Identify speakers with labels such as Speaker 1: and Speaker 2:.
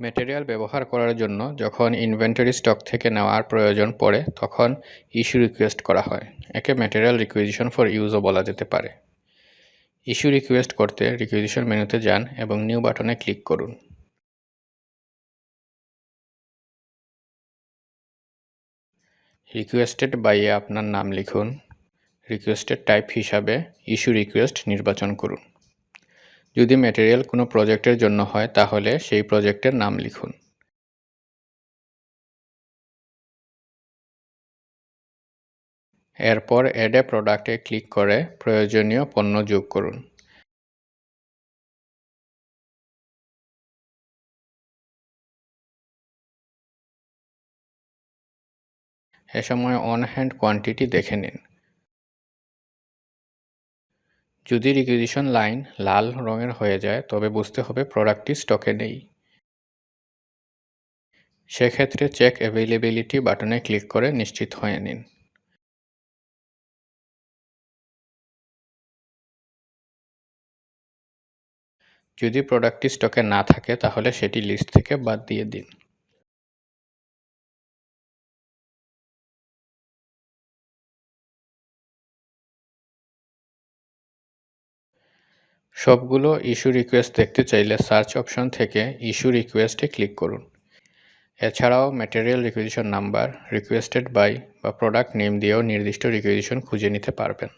Speaker 1: Material ব্যবহার করার জন্য যখন ইনভেন্টরি স্টক থেকে নেওয়ার প্রয়োজন পড়ে, তখন ইস্যু রিকোয়েস্ট করা হয়। একে ম্যাটেরিয়াল রিকুইজিশন ফর ইউজও বলা যেতে পারে। ইস্যু রিকোয়েস্ট করতে রিকুইজিশন মেনুতে যান এবং নিউ বাটনে ক্লিক করুন। রিকোয়েস্টেড বাইয়ে আপনার নাম লিখুন। রিকোয়েস্টেড টাইপ হিসাবে ইস্যু রিকোয়েস্ট নির্বাচন করুন। যদি ম্যাটেরিয়াল কোনো প্রজেক্টের জন্য হয়, তাহলে সেই প্রজেক্টের নাম লিখুন। এরপর অ্যাড এ প্রোডাক্টে ক্লিক করে প্রয়োজনীয় পণ্য যোগ করুন। এ সময় অন হ্যান্ড কোয়ান্টিটি দেখে নিন। যদি রিকুইজিশন লাইন লাল রঙের হয়ে যায়, তবে বুঝতে হবে প্রোডাক্টটি স্টকে নেই। সেক্ষেত্রে চেক অ্যাভেইলেবিলিটি বাটনে ক্লিক করে নিশ্চিত হয়ে নিন। যদি প্রোডাক্টটি স্টকে না থাকে, তাহলে সেটি লিস্ট থেকে বাদ দিয়ে দিন। সবগুলো ইস্যু রিকোয়েস্ট দেখতে চাইলে সার্চ অপশন থেকে ইস্যু রিকোয়েস্টে ক্লিক করুন। এছাড়াও material requisition number requested by বা প্রোডাক্ট নেম দিয়েও নির্দিষ্ট রিকুইজিশন খুঁজে নিতে পারবেন।